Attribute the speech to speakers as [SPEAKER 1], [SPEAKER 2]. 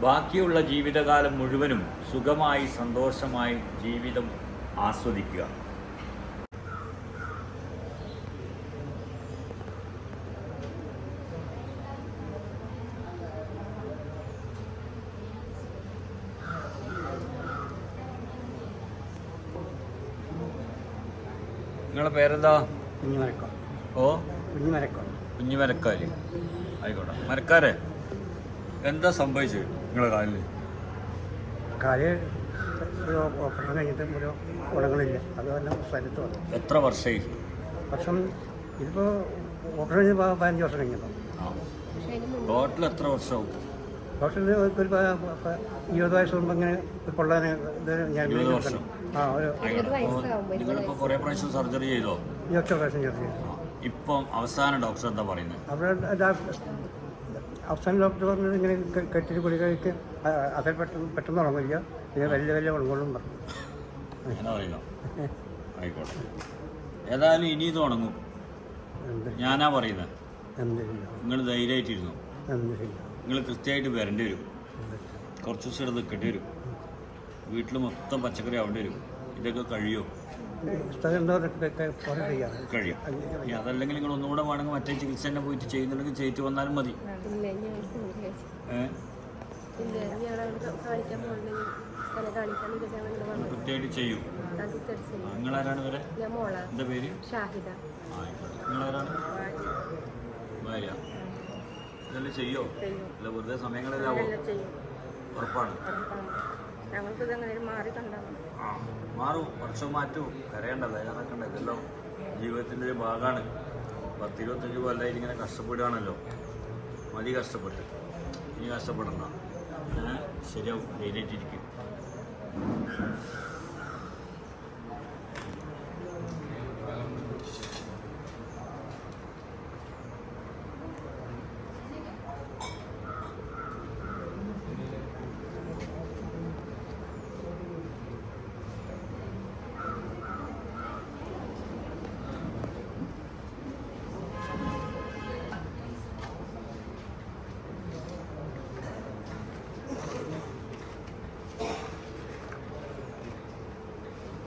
[SPEAKER 1] ബാക്കിയുള്ള ജീവിതകാലം മുഴുവനും സുഖമായി സന്തോഷമായി ജീവിതം ആസ്വദിക്കുക. നിങ്ങളെ പേരെന്താ?
[SPEAKER 2] കുഞ്ഞുമരക്കോ
[SPEAKER 1] ഓ?
[SPEAKER 2] കുഞ്ഞു മരക്കോ
[SPEAKER 1] കുഞ്ഞു മരക്കാര് ആയിക്കോട്ടെ. മരക്കാരെ എന്താ സംഭവിച്ചത്? നിങ്ങളെ കാലിൽ
[SPEAKER 2] കാൽ ഒരു ഓപ്പറേഷൻ കഴിഞ്ഞിട്ട് ഒരു ഗുണങ്ങളില്ല അത് വല്ല സ്ഥലത്ത് വന്നു.
[SPEAKER 1] എത്ര വർഷമായി?
[SPEAKER 2] വർഷം ഇതിപ്പോൾ ഓപ്പറേഷൻ കഴിഞ്ഞ് പതിനഞ്ച് വർഷം കഴിഞ്ഞപ്പോൾ
[SPEAKER 1] ടോട്ടൽ എത്ര വർഷമാവും
[SPEAKER 2] ഓപ്പറേഷൻ ഒരു ഇരുപത് വയസ്സ് മുമ്പ് ഇങ്ങനെ പൊള്ളാൻ ഇത് ഞാൻ ആ ഒരു
[SPEAKER 1] നിങ്ങളിപ്പോൾ കുറേ പ്രാവശ്യം സർജറി ചെയ്തോ?
[SPEAKER 2] ചെറിയ
[SPEAKER 1] ഇപ്പം അവസാന ഡോക്ടർ എന്താ പറയുന്നത്
[SPEAKER 2] അവിടെ അവസാനം ഡോക്ടർ പറഞ്ഞത് ഇങ്ങനെ കെട്ടിട്ട് ഗുളിക കഴിക്ക് അതിൽ പെട്ടെന്ന് പെട്ടെന്ന് ഉറങ്ങില്ല പിന്നെ വലിയ വലിയ ഗുണങ്ങളും പറഞ്ഞു.
[SPEAKER 1] ആയിക്കോട്ടെ. ഏതായാലും ഇനി ഇത് ഉണങ്ങും. ഞാനാ പറയുന്നത് നിങ്ങൾ ധൈര്യമായിട്ടിരുന്നു? നിങ്ങൾ കൃത്യമായിട്ട് വരേണ്ടി വരും. കുറച്ച് ദിവസം ഇവിടെ നിൽക്കേണ്ടി വരും. വീട്ടിൽ മൊത്തം പച്ചക്കറി ആവേണ്ടി വരും. ഇതൊക്കെ കഴിയോ? കഴിയും. അതല്ലെങ്കിൽ നിങ്ങൾ ഒന്നുകൂടെ വേണമെങ്കിൽ മറ്റേ ചികിത്സ തന്നെ പോയിട്ട് ചെയ്യുന്നുണ്ടെങ്കിൽ ചെയ്തിട്ട് വന്നാലും മതി. കൃത്യമായിട്ട് ചെയ്യും. നിങ്ങളാരാണ് ഇവരെ? എന്താ പേര്?
[SPEAKER 3] ഷാഹിദ.
[SPEAKER 1] നിങ്ങളാരാണ്? ഭാര്യ. ഇതെല്ലാം ചെയ്യോ? അല്ല വെറുതെ ഉറപ്പാണ്.
[SPEAKER 3] ഉറപ്പാണ്.
[SPEAKER 1] ജീവിതത്തിന്റെ ഒരു ഭാഗമാണ്. പത്ത് ഇരുപത്തഞ്ച് കൊല്ലമായിട്ട് ഇങ്ങനെ കഷ്ടപ്പെടുകയാണല്ലോ. മതി കഷ്ടപ്പെട്ട്. ഇനി കഷ്ടപ്പെടണ്ട. ശരിയാവും. ധൈര്യമായിട്ടിരിക്കും.